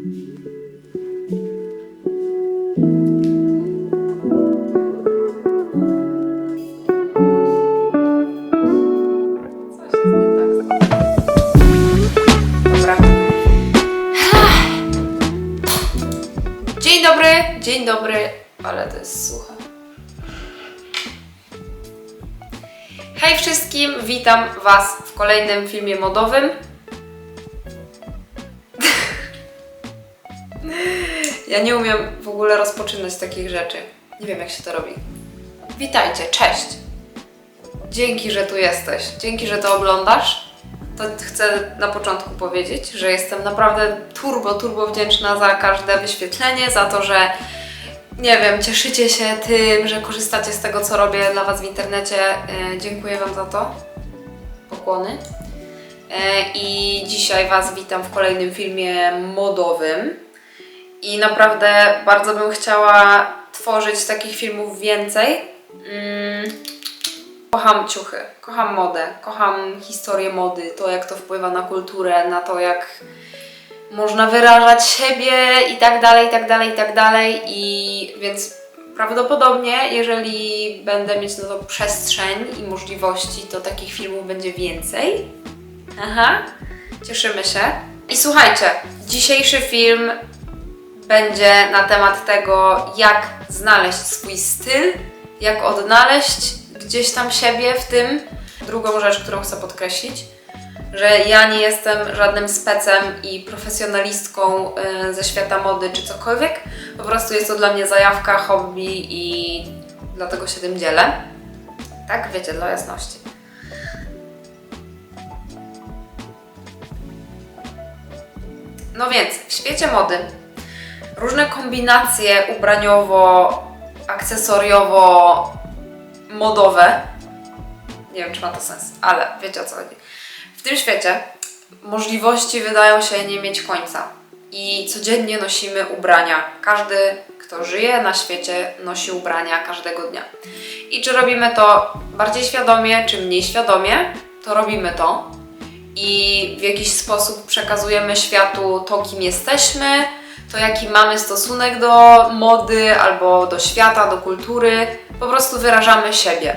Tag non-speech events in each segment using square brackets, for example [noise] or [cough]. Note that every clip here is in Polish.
Dzień dobry, dzień dobry, ale to jest suche. Hej wszystkim, witam Was w kolejnym filmie modowym. Ja nie umiem w ogóle rozpoczynać takich rzeczy. Nie wiem, jak się to robi. Witajcie, cześć. Dzięki, że tu jesteś. Dzięki, że to oglądasz. To chcę na początku powiedzieć, że jestem naprawdę turbo, turbo wdzięczna za każde wyświetlenie, za to, że nie wiem, cieszycie się tym, że korzystacie z tego, co robię dla Was w internecie. E, dziękuję Wam za to. Pokłony. E, I dzisiaj Was witam w kolejnym filmie modowym. I naprawdę bardzo bym chciała tworzyć takich filmów więcej. Mm, Kocham ciuchy, kocham modę, kocham historię mody, to jak to wpływa na kulturę, na to jak można wyrażać siebie i tak dalej, i tak dalej, i tak dalej. I więc prawdopodobnie, jeżeli będę mieć na to przestrzeń i możliwości, to takich filmów będzie więcej. Aha, cieszymy się. I słuchajcie, dzisiejszy film będzie na temat tego, jak znaleźć swój styl, jak odnaleźć gdzieś tam siebie w tym. Drugą rzecz, którą chcę podkreślić, że ja nie jestem żadnym specem i profesjonalistką y, ze świata mody czy cokolwiek. Po prostu jest to dla mnie zajawka, hobby i dlatego się tym dzielę. Tak, wiecie, dla jasności. No więc, w świecie mody różne kombinacje ubraniowo, akcesoriowo, modowe. Nie wiem, czy ma to sens, ale wiecie o co chodzi. W tym świecie możliwości wydają się nie mieć końca. I codziennie nosimy ubrania. Każdy, kto żyje na świecie, nosi ubrania każdego dnia. I czy robimy to bardziej świadomie, czy mniej świadomie, to robimy to. I w jakiś sposób przekazujemy światu to, kim jesteśmy, to jaki mamy stosunek do mody albo do świata, do kultury. Po prostu wyrażamy siebie.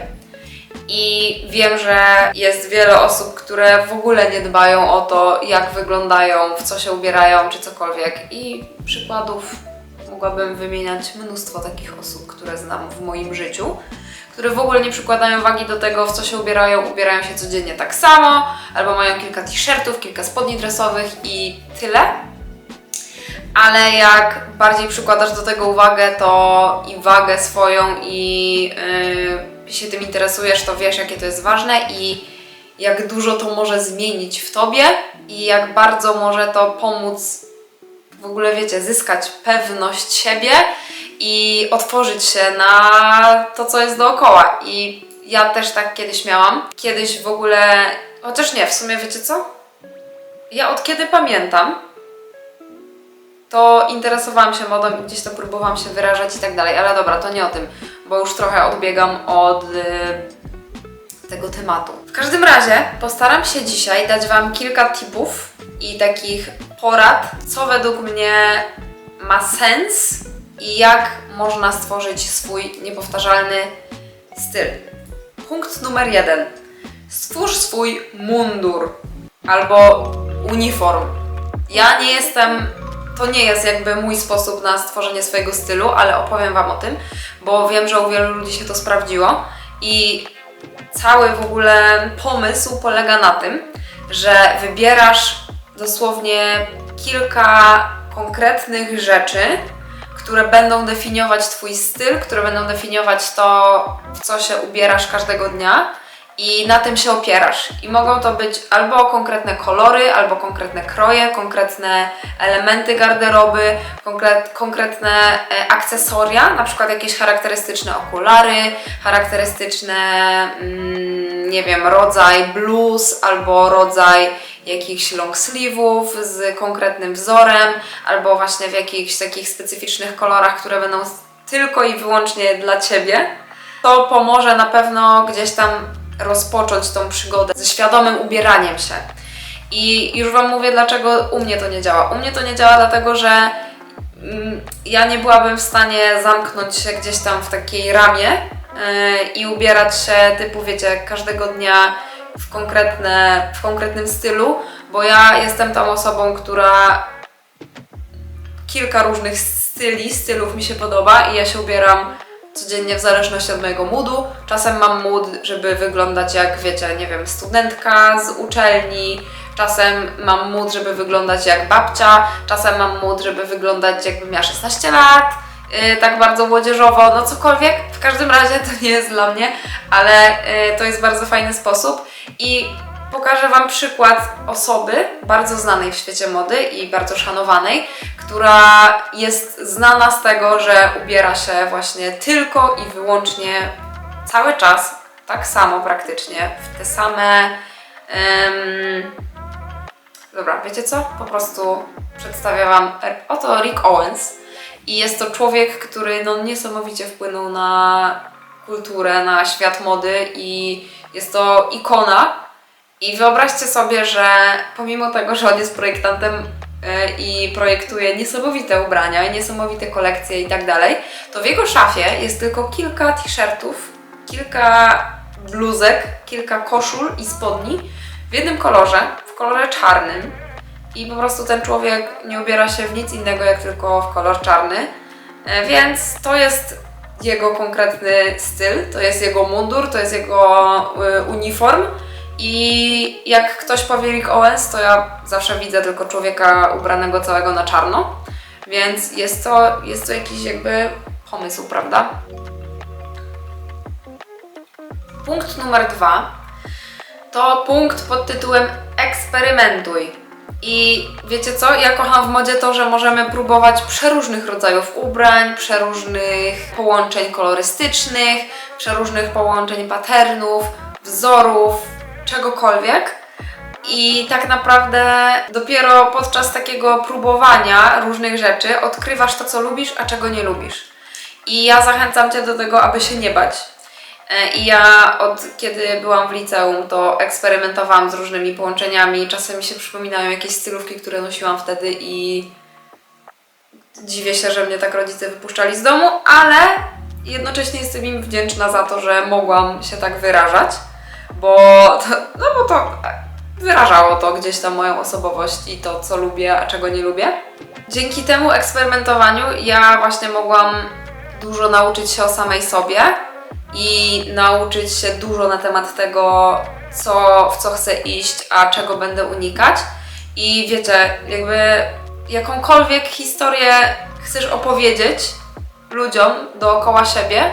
I wiem, że jest wiele osób, które w ogóle nie dbają o to, jak wyglądają, w co się ubierają, czy cokolwiek. I przykładów mogłabym wymieniać mnóstwo takich osób, które znam w moim życiu, które w ogóle nie przykładają wagi do tego, w co się ubierają, ubierają się codziennie tak samo, albo mają kilka t-shirtów, kilka spodni dresowych i tyle. Ale jak bardziej przykładasz do tego uwagę, to i wagę swoją, i yy, się tym interesujesz, to wiesz, jakie to jest ważne i jak dużo to może zmienić w tobie, i jak bardzo może to pomóc w ogóle, wiecie, zyskać pewność siebie i otworzyć się na to, co jest dookoła. I ja też tak kiedyś miałam. Kiedyś w ogóle, chociaż nie, w sumie wiecie co? Ja od kiedy pamiętam, to interesowałam się modą gdzieś to próbowałam się wyrażać i tak dalej, ale dobra, to nie o tym, bo już trochę odbiegam od y, tego tematu. W każdym razie postaram się dzisiaj dać Wam kilka tipów i takich porad, co według mnie ma sens i jak można stworzyć swój niepowtarzalny styl. Punkt numer jeden. Stwórz swój mundur albo uniform. Ja nie jestem to nie jest jakby mój sposób na stworzenie swojego stylu, ale opowiem Wam o tym, bo wiem, że u wielu ludzi się to sprawdziło i cały w ogóle pomysł polega na tym, że wybierasz dosłownie kilka konkretnych rzeczy, które będą definiować Twój styl, które będą definiować to, w co się ubierasz każdego dnia i na tym się opierasz. I mogą to być albo konkretne kolory, albo konkretne kroje, konkretne elementy garderoby, konkret, konkretne e, akcesoria, na przykład jakieś charakterystyczne okulary, charakterystyczne, mm, nie wiem, rodzaj bluz, albo rodzaj jakichś long sleeve'ów z konkretnym wzorem, albo właśnie w jakichś takich specyficznych kolorach, które będą tylko i wyłącznie dla Ciebie. To pomoże na pewno gdzieś tam rozpocząć tą przygodę ze świadomym ubieraniem się. I już Wam mówię, dlaczego u mnie to nie działa. U mnie to nie działa, dlatego że mm, ja nie byłabym w stanie zamknąć się gdzieś tam w takiej ramie yy, i ubierać się typu, wiecie, każdego dnia w, konkretne, w konkretnym stylu, bo ja jestem tą osobą, która kilka różnych styli, stylów mi się podoba i ja się ubieram codziennie w zależności od mojego moodu. Czasem mam mood, żeby wyglądać jak, wiecie, nie wiem, studentka z uczelni, czasem mam mood, żeby wyglądać jak babcia, czasem mam mood, żeby wyglądać jakbym miała 16 lat, yy, tak bardzo młodzieżowo, no cokolwiek. W każdym razie to nie jest dla mnie, ale yy, to jest bardzo fajny sposób. I pokażę Wam przykład osoby bardzo znanej w świecie mody i bardzo szanowanej, która jest znana z tego, że ubiera się właśnie tylko i wyłącznie cały czas, tak samo praktycznie, w te same. em, Dobra, wiecie co? Po prostu przedstawię Wam. Oto Rick Owens. I jest to człowiek, który no, niesamowicie wpłynął na kulturę, na świat mody i jest to ikona. I wyobraźcie sobie, że pomimo tego, że on jest projektantem e, i projektuje niesamowite ubrania, niesamowite kolekcje i tak dalej, to w jego szafie jest tylko kilka t-shirtów, kilka bluzek, kilka koszul i spodni w jednym kolorze, w kolorze czarnym. I po prostu ten człowiek nie ubiera się w nic innego jak tylko w kolor czarny. E, Więc to jest jego konkretny styl, to jest jego mundur, to jest jego y, uniform. I jak ktoś powie Rick Owens, to ja zawsze widzę tylko człowieka ubranego całego na czarno. Więc jest to, jest to jakiś jakby pomysł, prawda? Punkt numer dwa to punkt pod tytułem eksperymentuj. I wiecie co? Ja kocham w modzie to, że możemy próbować przeróżnych rodzajów ubrań, przeróżnych połączeń kolorystycznych, przeróżnych połączeń patternów, wzorów, czegokolwiek. I tak naprawdę dopiero podczas takiego próbowania różnych rzeczy odkrywasz to, co lubisz, a czego nie lubisz. I ja zachęcam Cię do tego, aby się nie bać. E, I ja od kiedy byłam w liceum, to eksperymentowałam z różnymi połączeniami. Czasem mi się przypominają jakieś stylówki, które nosiłam wtedy i dziwię się, że mnie tak rodzice wypuszczali z domu, ale jednocześnie jestem im wdzięczna za to, że mogłam się tak wyrażać, bo to, no bo to wyrażało to gdzieś tam moją osobowość i to, co lubię, a czego nie lubię. Dzięki temu eksperymentowaniu ja właśnie mogłam dużo nauczyć się o samej sobie i nauczyć się dużo na temat tego, co, w co chcę iść, a czego będę unikać. I wiecie, jakby jakąkolwiek historię chcesz opowiedzieć ludziom dookoła siebie,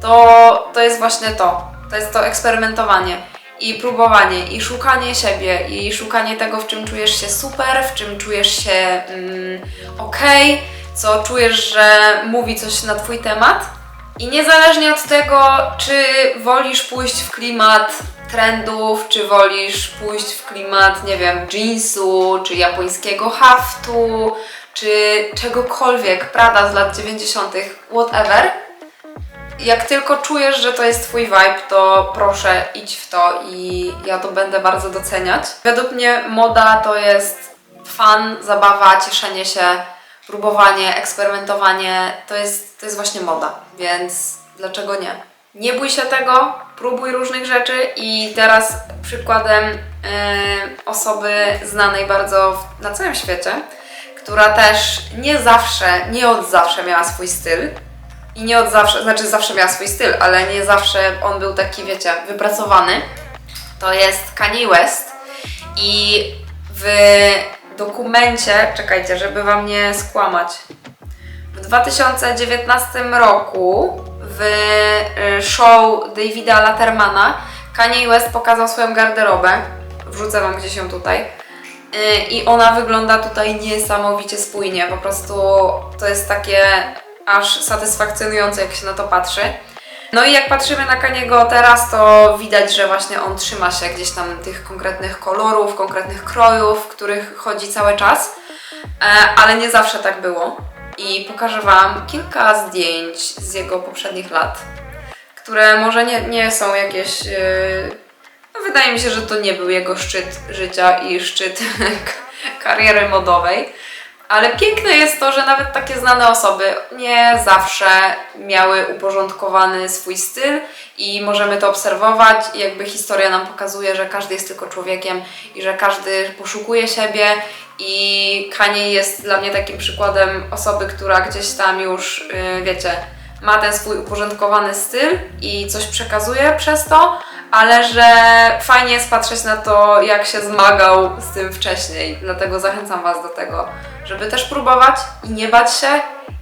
to, to jest właśnie to. To jest to eksperymentowanie i próbowanie, i szukanie siebie, i szukanie tego, w czym czujesz się super, w czym czujesz się mm, okej, co czujesz, że mówi coś na Twój temat. I niezależnie od tego, czy wolisz pójść w klimat trendów, czy wolisz pójść w klimat, nie wiem, jeansu, czy japońskiego haftu, czy czegokolwiek, Prada z lat 90., whatever. Jak tylko czujesz, że to jest Twój vibe, to proszę idź w to i ja to będę bardzo doceniać. Według mnie moda to jest fan, zabawa, cieszenie się, próbowanie, eksperymentowanie. To jest, to jest właśnie moda, więc dlaczego nie? Nie bój się tego, próbuj różnych rzeczy i teraz przykładem e, osoby znanej bardzo w, na całym świecie, która też nie zawsze, nie od zawsze miała swój styl, i nie od zawsze, znaczy zawsze miała swój styl, ale nie zawsze on był taki, wiecie, wypracowany. To jest Kanye West i w dokumencie, czekajcie, żeby wam nie skłamać. W 2019 roku w y, show Davida Lattermana Kanye West pokazał swoją garderobę. Wrzucę wam gdzieś ją tutaj. Y, I ona wygląda tutaj niesamowicie spójnie. Po prostu to jest takie aż satysfakcjonujące, jak się na to patrzy. No i jak patrzymy na Kaniego teraz, to widać, że właśnie on trzyma się gdzieś tam tych konkretnych kolorów, konkretnych krojów, w których chodzi cały czas, e, ale nie zawsze tak było. I pokażę Wam kilka zdjęć z jego poprzednich lat, które może nie, nie są jakieś, e, No, wydaje mi się, że to nie był jego szczyt życia i szczyt [laughs] kariery modowej. Ale piękne jest to, że nawet takie znane osoby nie zawsze miały uporządkowany swój styl i możemy to obserwować. Jakby historia nam pokazuje, że każdy jest tylko człowiekiem i że każdy poszukuje siebie. I Kanye jest dla mnie takim przykładem osoby, która gdzieś tam już, yy, wiecie, ma ten swój uporządkowany styl i coś przekazuje przez to, ale że fajnie jest patrzeć na to, jak się zmagał z tym wcześniej. Dlatego zachęcam Was do tego, żeby też próbować i nie bać się.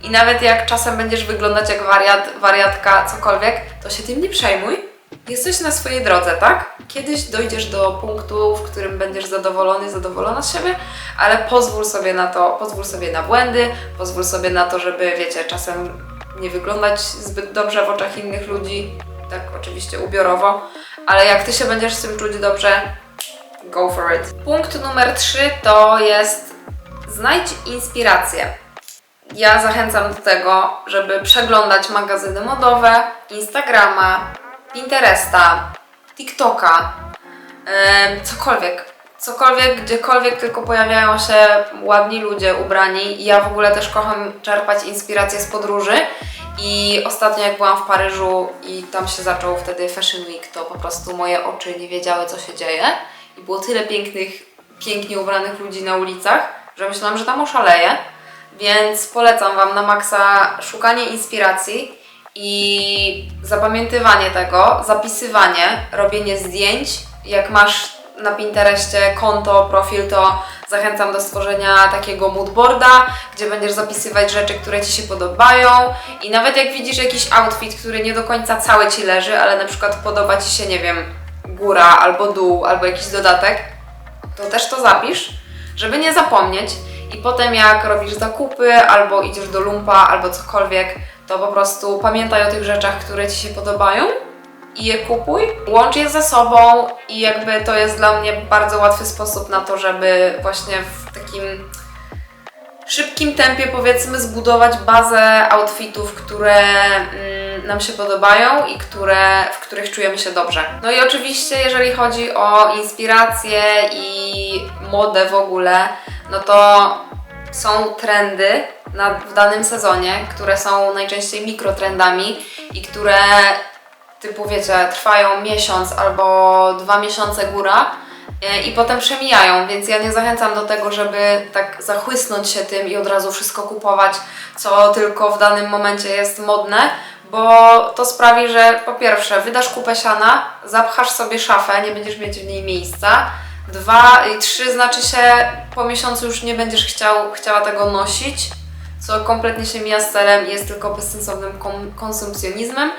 I nawet jak czasem będziesz wyglądać jak wariat, wariatka, cokolwiek, to się tym nie przejmuj. Jesteś na swojej drodze, tak? Kiedyś dojdziesz do punktu, w którym będziesz zadowolony, zadowolona z siebie, ale pozwól sobie na to, pozwól sobie na błędy, pozwól sobie na to, żeby, wiecie, czasem nie wyglądać zbyt dobrze w oczach innych ludzi, tak oczywiście ubiorowo, ale jak ty się będziesz z tym czuć dobrze, go for it. Punkt numer 3 to jest znajdź inspirację. Ja zachęcam do tego, żeby przeglądać magazyny modowe, Instagrama, Pinteresta, TikToka, em, cokolwiek. Cokolwiek, gdziekolwiek tylko pojawiają się ładni ludzie ubrani. Ja w ogóle też kocham czerpać inspirację z podróży. I ostatnio jak byłam w Paryżu i tam się zaczął wtedy Fashion Week, to po prostu moje oczy nie wiedziały co się dzieje. I było tyle pięknych, pięknie ubranych ludzi na ulicach, że myślałam, że tam oszaleję. Więc polecam Wam na maksa szukanie inspiracji i zapamiętywanie tego, zapisywanie, robienie zdjęć. Jak masz na Pinterestie konto, profil, to zachęcam do stworzenia takiego moodboarda, gdzie będziesz zapisywać rzeczy, które Ci się podobają. I nawet jak widzisz jakiś outfit, który nie do końca cały Ci leży, ale na przykład podoba Ci się, nie wiem, góra albo dół, albo jakiś dodatek, to też to zapisz, żeby nie zapomnieć. I potem jak robisz zakupy albo idziesz do lumpa albo cokolwiek, to po prostu pamiętaj o tych rzeczach, które Ci się podobają i je kupuj. Łącz je ze sobą i jakby to jest dla mnie bardzo łatwy sposób na to, żeby właśnie w takim szybkim tempie powiedzmy zbudować bazę outfitów, które mm, nam się podobają i które, w których czujemy się dobrze. No i oczywiście jeżeli chodzi o inspirację i modę w ogóle, no to są trendy na, w danym sezonie, które są najczęściej mikrotrendami i które typu wiecie, trwają miesiąc albo dwa miesiące góra e, i potem przemijają, więc ja nie zachęcam do tego, żeby tak zachłysnąć się tym i od razu wszystko kupować, co tylko w danym momencie jest modne, bo to sprawi, że po pierwsze wydasz kupę siana, zapchasz sobie szafę, nie będziesz mieć w niej miejsca, dwa i trzy znaczy się po miesiącu już nie będziesz chciał, chciała tego nosić, co kompletnie się mija z celem i jest tylko bezsensownym konsumpcjonizmem.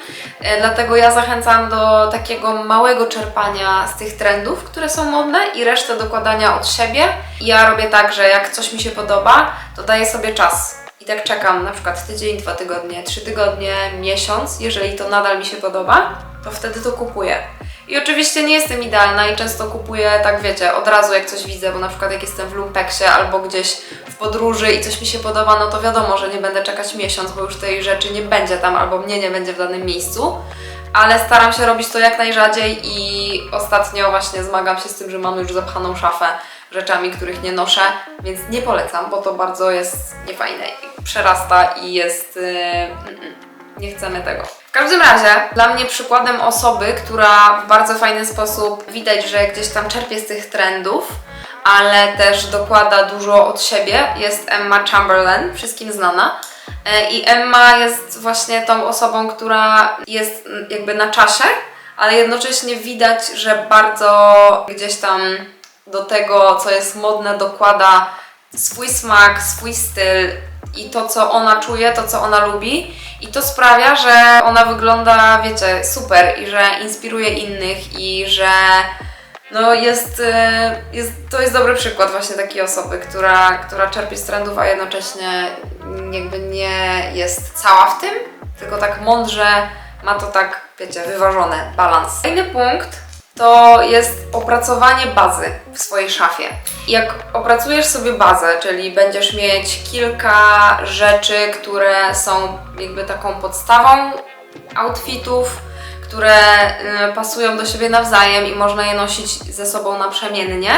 E, Dlatego ja zachęcam do takiego małego czerpania z tych trendów, które są modne i resztę dokładania od siebie. Ja robię tak, że jak coś mi się podoba, to daję sobie czas. I tak czekam na przykład tydzień, dwa tygodnie, trzy tygodnie, miesiąc. Jeżeli to nadal mi się podoba, to wtedy to kupuję. I oczywiście nie jestem idealna i często kupuję, tak wiecie, od razu jak coś widzę, bo na przykład jak jestem w lumpeksie albo gdzieś w podróży i coś mi się podoba, no to wiadomo, że nie będę czekać miesiąc, bo już tej rzeczy nie będzie tam albo mnie nie będzie w danym miejscu. Ale staram się robić to jak najrzadziej i ostatnio właśnie zmagam się z tym, że mam już zapchaną szafę rzeczami, których nie noszę, więc nie polecam, bo to bardzo jest niefajne przerasta i jest... Yy, nie chcemy tego. W każdym razie, dla mnie przykładem osoby, która w bardzo fajny sposób widać, że gdzieś tam czerpie z tych trendów, ale też dokłada dużo od siebie, jest Emma Chamberlain, wszystkim znana. E, I Emma jest właśnie tą osobą, która jest mm, jakby na czasie, ale jednocześnie widać, że bardzo gdzieś tam do tego, co jest modne, dokłada swój smak, swój styl i to, co ona czuje, to, co ona lubi. I to sprawia, że ona wygląda, wiecie, super i że inspiruje innych i że no jest, e, jest, to jest dobry przykład właśnie takiej osoby, która, która czerpie z trendów, a jednocześnie jakby nie jest cała w tym, tylko tak mądrze ma to tak, wiecie, wyważone, balans. Kolejny punkt to jest opracowanie bazy w swojej szafie. Jak opracujesz sobie bazę, czyli będziesz mieć kilka rzeczy, które są jakby taką podstawą outfitów, które y, pasują do siebie nawzajem i można je nosić ze sobą naprzemiennie,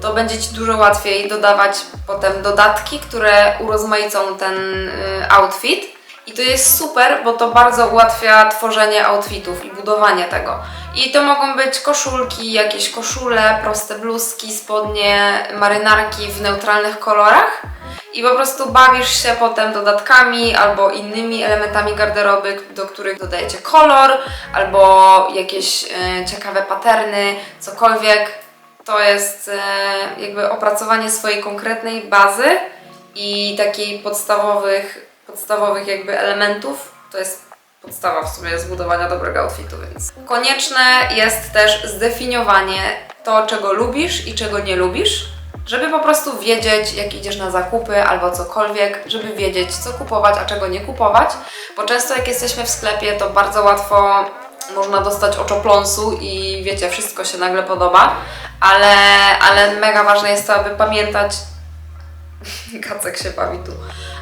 to będzie Ci dużo łatwiej dodawać potem dodatki, które urozmaicą ten y, outfit. I to jest super, bo to bardzo ułatwia tworzenie outfitów i budowanie tego. I to mogą być koszulki, jakieś koszule, proste bluzki, spodnie, marynarki w neutralnych kolorach. I po prostu bawisz się potem dodatkami albo innymi elementami garderoby, do których dodajecie kolor, albo jakieś e, ciekawe paterny, cokolwiek. To jest e, jakby opracowanie swojej konkretnej bazy i takiej podstawowych, podstawowych jakby elementów. To jest podstawa w sumie zbudowania dobrego outfitu, więc konieczne jest też zdefiniowanie to, czego lubisz i czego nie lubisz, żeby po prostu wiedzieć, jak idziesz na zakupy albo cokolwiek, żeby wiedzieć, co kupować, a czego nie kupować, bo często jak jesteśmy w sklepie, to bardzo łatwo można dostać oczopląsu i wiecie, wszystko się nagle podoba, ale, ale mega ważne jest to, aby pamiętać, [laughs] Kacek się bawi tu.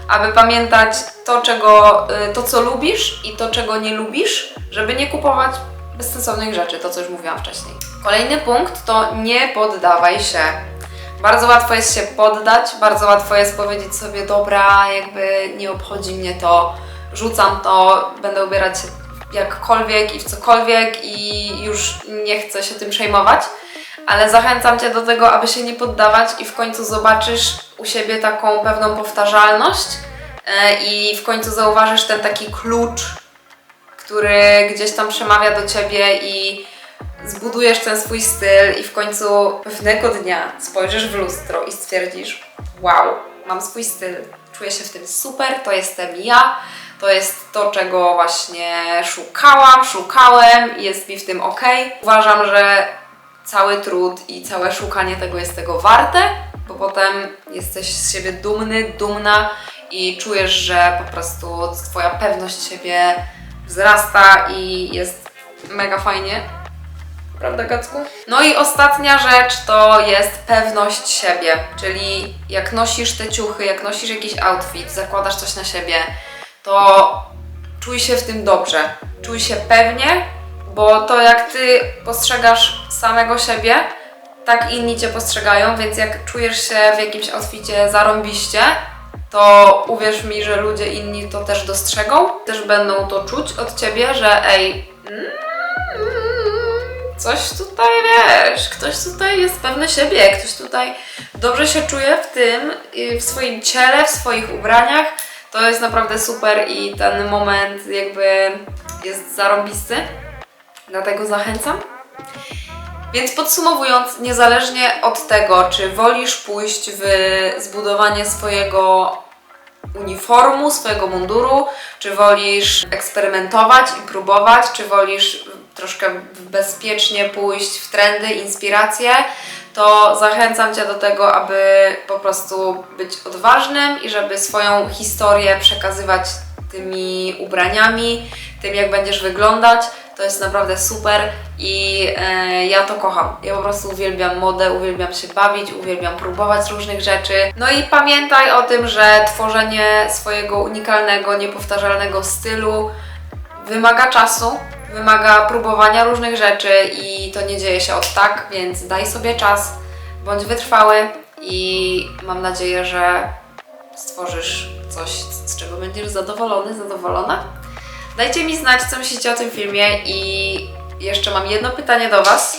Aby pamiętać to, czego, y, to, co lubisz i to, czego nie lubisz, żeby nie kupować bezsensownych rzeczy, to co już mówiłam wcześniej. Kolejny punkt to nie poddawaj się. Bardzo łatwo jest się poddać, bardzo łatwo jest powiedzieć sobie, dobra, jakby nie obchodzi mnie to, rzucam to, będę ubierać się jakkolwiek i w cokolwiek i już nie chcę się tym przejmować ale zachęcam Cię do tego, aby się nie poddawać i w końcu zobaczysz u siebie taką pewną powtarzalność e, i w końcu zauważysz ten taki klucz, który gdzieś tam przemawia do Ciebie i zbudujesz ten swój styl i w końcu pewnego dnia spojrzysz w lustro i stwierdzisz wow, mam swój styl, czuję się w tym super, to jestem ja, to jest to, czego właśnie szukałam, szukałem jest mi w tym ok. Uważam, że cały trud i całe szukanie tego jest tego warte, bo potem jesteś z siebie dumny, dumna i czujesz, że po prostu Twoja pewność siebie wzrasta i jest mega fajnie. Prawda, Kacku? No i ostatnia rzecz to jest pewność siebie, czyli jak nosisz te ciuchy, jak nosisz jakiś outfit, zakładasz coś na siebie, to czuj się w tym dobrze, czuj się pewnie, bo to jak ty postrzegasz samego siebie, tak inni cię postrzegają, więc jak czujesz się w jakimś outficie zarąbiście, to uwierz mi, że ludzie inni to też dostrzegą, też będą to czuć od ciebie, że ej, mm, coś tutaj wiesz, ktoś tutaj jest pewny siebie, ktoś tutaj dobrze się czuje w tym, w swoim ciele, w swoich ubraniach. To jest naprawdę super i ten moment jakby jest zarąbisty. Dlatego zachęcam. Więc podsumowując, niezależnie od tego, czy wolisz pójść w zbudowanie swojego uniformu, swojego munduru, czy wolisz eksperymentować i próbować, czy wolisz troszkę bezpiecznie pójść w trendy, inspiracje, to zachęcam Cię do tego, aby po prostu być odważnym i żeby swoją historię przekazywać tymi ubraniami, tym jak będziesz wyglądać to jest naprawdę super i e, ja to kocham. Ja po prostu uwielbiam modę, uwielbiam się bawić, uwielbiam próbować różnych rzeczy. No i pamiętaj o tym, że tworzenie swojego unikalnego, niepowtarzalnego stylu wymaga czasu, wymaga próbowania różnych rzeczy i to nie dzieje się od tak, więc daj sobie czas, bądź wytrwały i mam nadzieję, że stworzysz coś, z czego będziesz zadowolony, zadowolona. Dajcie mi znać, co myślicie o tym filmie i jeszcze mam jedno pytanie do Was.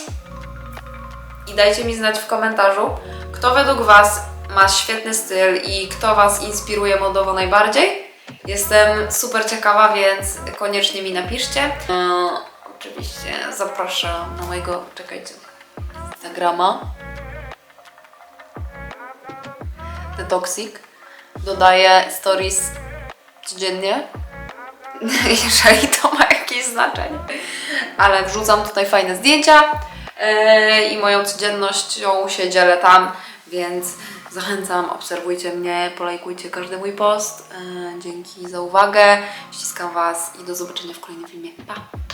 I dajcie mi znać w komentarzu, kto według Was ma świetny styl i kto Was inspiruje modowo najbardziej. Jestem super ciekawa, więc koniecznie mi napiszcie. E, oczywiście zapraszam na mojego, czekajcie, Instagrama. The Toxic. Dodaję stories codziennie, [laughs] jeżeli to ma jakieś znaczenie. Ale wrzucam tutaj fajne zdjęcia yy, i moją codziennością się dzielę tam, więc zachęcam, obserwujcie mnie, polajkujcie każdy mój post. Yy, dzięki za uwagę, ściskam Was i do zobaczenia w kolejnym filmie. Pa!